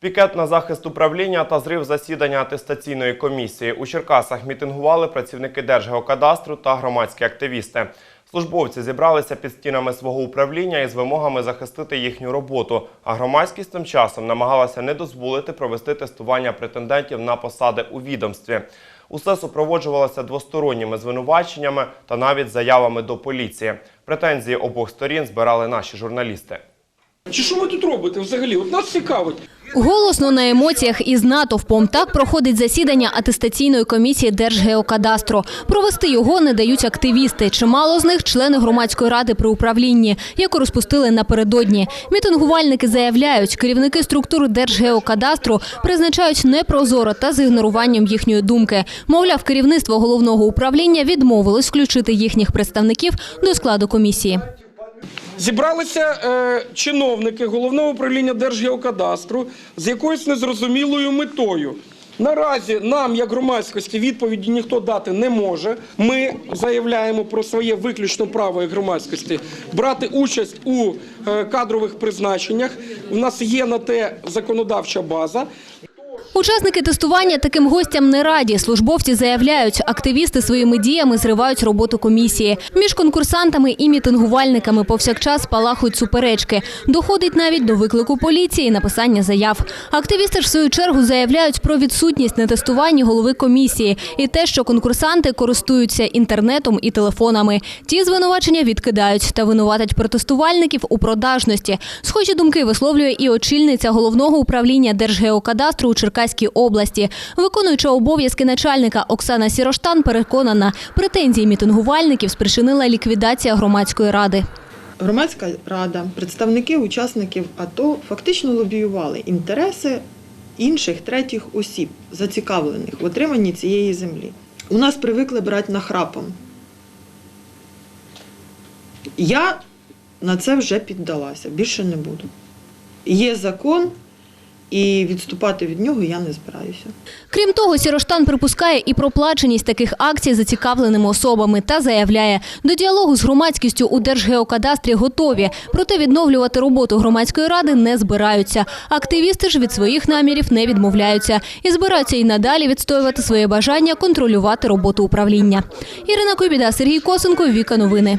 Пікет на захист управління та зрив засідання атестаційної комісії. У Черкасах мітингували працівники Держгеокадастру та громадські активісти. Службовці зібралися під стінами свого управління із вимогами захистити їхню роботу, а громадськість тим часом намагалася не дозволити провести тестування претендентів на посади у відомстві. Усе супроводжувалося двосторонніми звинуваченнями та навіть заявами до поліції. Претензії обох сторін збирали наші журналісти. Чи що ви тут робите взагалі? От нас цікавить. Голосно на емоціях із натовпом так проходить засідання атестаційної комісії Держгеокадастру. Провести його не дають активісти. Чимало з них члени громадської ради при управлінні, яку розпустили напередодні. Мітингувальники заявляють, керівники структури Держгеокадастру призначають непрозоро та з ігноруванням їхньої думки. Мовляв, керівництво головного управління відмовилось включити їхніх представників до складу комісії. Зібралися е, чиновники головного управління Держгеокадастру з якоюсь незрозумілою метою. Наразі нам, як громадськості, відповіді ніхто дати не може. Ми заявляємо про своє виключне право як громадськості брати участь у е, кадрових призначеннях. У нас є на те законодавча база. Учасники тестування таким гостям не раді. Службовці заявляють, активісти своїми діями зривають роботу комісії. Між конкурсантами і мітингувальниками повсякчас спалахують суперечки. Доходить навіть до виклику поліції написання заяв. Активісти ж в свою чергу заявляють про відсутність на тестуванні голови комісії і те, що конкурсанти користуються інтернетом і телефонами. Ті звинувачення відкидають та винуватять протестувальників у продажності. Схожі думки висловлює і очільниця головного управління Держгеокадастру у Черкаській області. Виконуюча обов'язки начальника Оксана Сіроштан переконана, претензії мітингувальників спричинила ліквідація громадської ради. Громадська рада, представники учасників АТО фактично лобіювали інтереси інших третіх осіб, зацікавлених в отриманні цієї землі. У нас привикли брати нахрапом. Я на це вже піддалася, більше не буду. Є закон, і відступати від нього я не збираюся. Крім того, Сіроштан припускає і проплаченість таких акцій зацікавленими особами та заявляє, до діалогу з громадськістю у Держгеокадастрі готові, проте відновлювати роботу громадської ради не збираються. Активісти ж від своїх намірів не відмовляються і збираються і надалі відстоювати своє бажання контролювати роботу управління. Ірина Кобіда, Сергій Косенко, Віка Новини.